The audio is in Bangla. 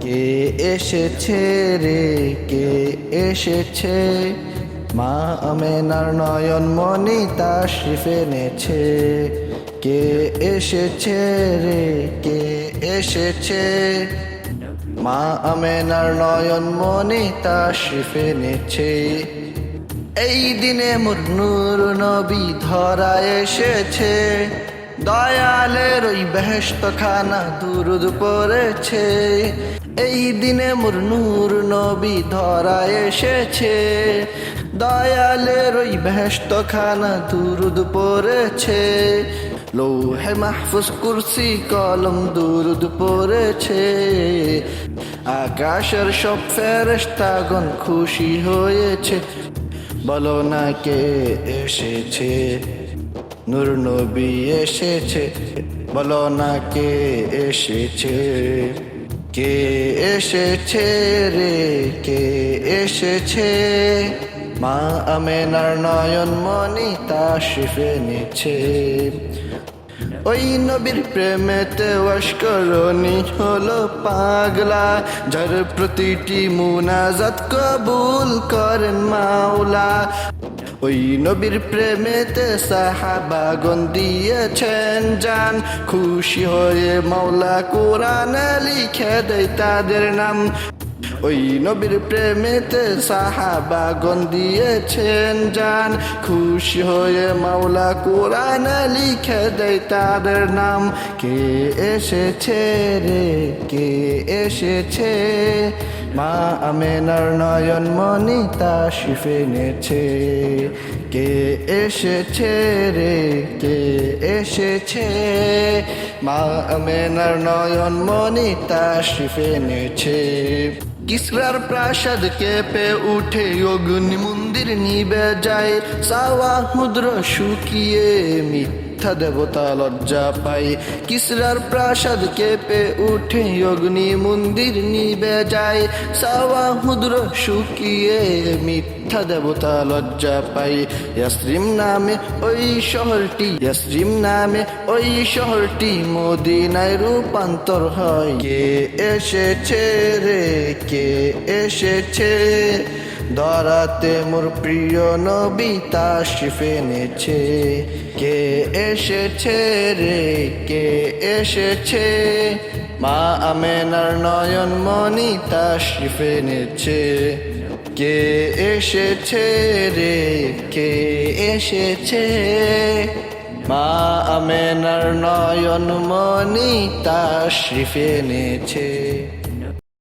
কে এসেছে রে? কে এসেছে? মা আমেনার নয়ন মনি তাশরিফ এনেছে। কে এসেছে রে? কে এসেছে? মা আমেনার নয়ন মনি তাশরিফ এনেছে। এই দিনে মোর নবী ধরা এসেছে। দয়ালের ওই বেহেস্ত খানা দুরুদ পড়েছে। এই দিনে মোর নূর নবী ধরা এসেছে। দয়ালের ওই বেহেস্ত খানা দুরুদ পড়েছে। লৌহে মাহফুজ কুরসি কলম দুরুদ পড়েছে। আকাশের সব ফেরেশতাগণ খুশি হয়েছে। বলো না কে এসেছে? নূর নবী এসেছে, বলো না কে এসেছে? কে এসেছে রে? কে এসেছে? মা আমেনার নয়ন মনি তাশরিফ এনেছে। ওই নবীর প্রেমেতে অস্করণী হলো পাগলা, যার প্রতিটি মুনাজাত কবুল করেন মাওলা। ওই নবীর প্রেমেতে সাহাবাগন দিয়েছেন জান। খুশি হয়ে মাওলা কোরআন লিখে দেয় তাদের নাম। ওই নবীর প্রেমেতে সাহাবাগন দিয়েছেন জান। খুশি হয়ে মাওলা কোরআন লিখে দেয় তাদের নাম। কে এসেছে রে? কে এসেছে? মা আমেনার নয়ন মনি তা শিফেনেছে কে এসেছে রে? কে এসেছে? মা আমেনার নয়ন মনি তা শিফেনেছে কিসরার প্রাসাদ কেঁপে উঠে অগ্নি মন্দির নিবে যায়। সাওয়া মুদ্র শুকিয়ে মিথ্যা দেবতা লজ্জা পাই। কিসরার প্রাসাদ কেঁপে উঠে অগ্নি মন্দির নিবে যায় সাওয়া মুদ্র শুকিয়ে মিথ্যা দেবতা লজ্জা পাই। ইয়াসরিম নামে ওই শহরটি, ইয়াসরিম নামে ওই শহরটি মদিনায় রূপান্তর হয়। কে এসেছে রে? কে এসেছে? দরাতে মোর প্রিয় নবী তাশরিফ এনেছে। কে এসেছে রে? কে এসেছে? মা আমেনার নয়ন মনি তাশরিফ এনেছে। কে এসেছে রে? কে এসেছে? মা আমেনার নয়ন মনি তাশরিফ এনেছে।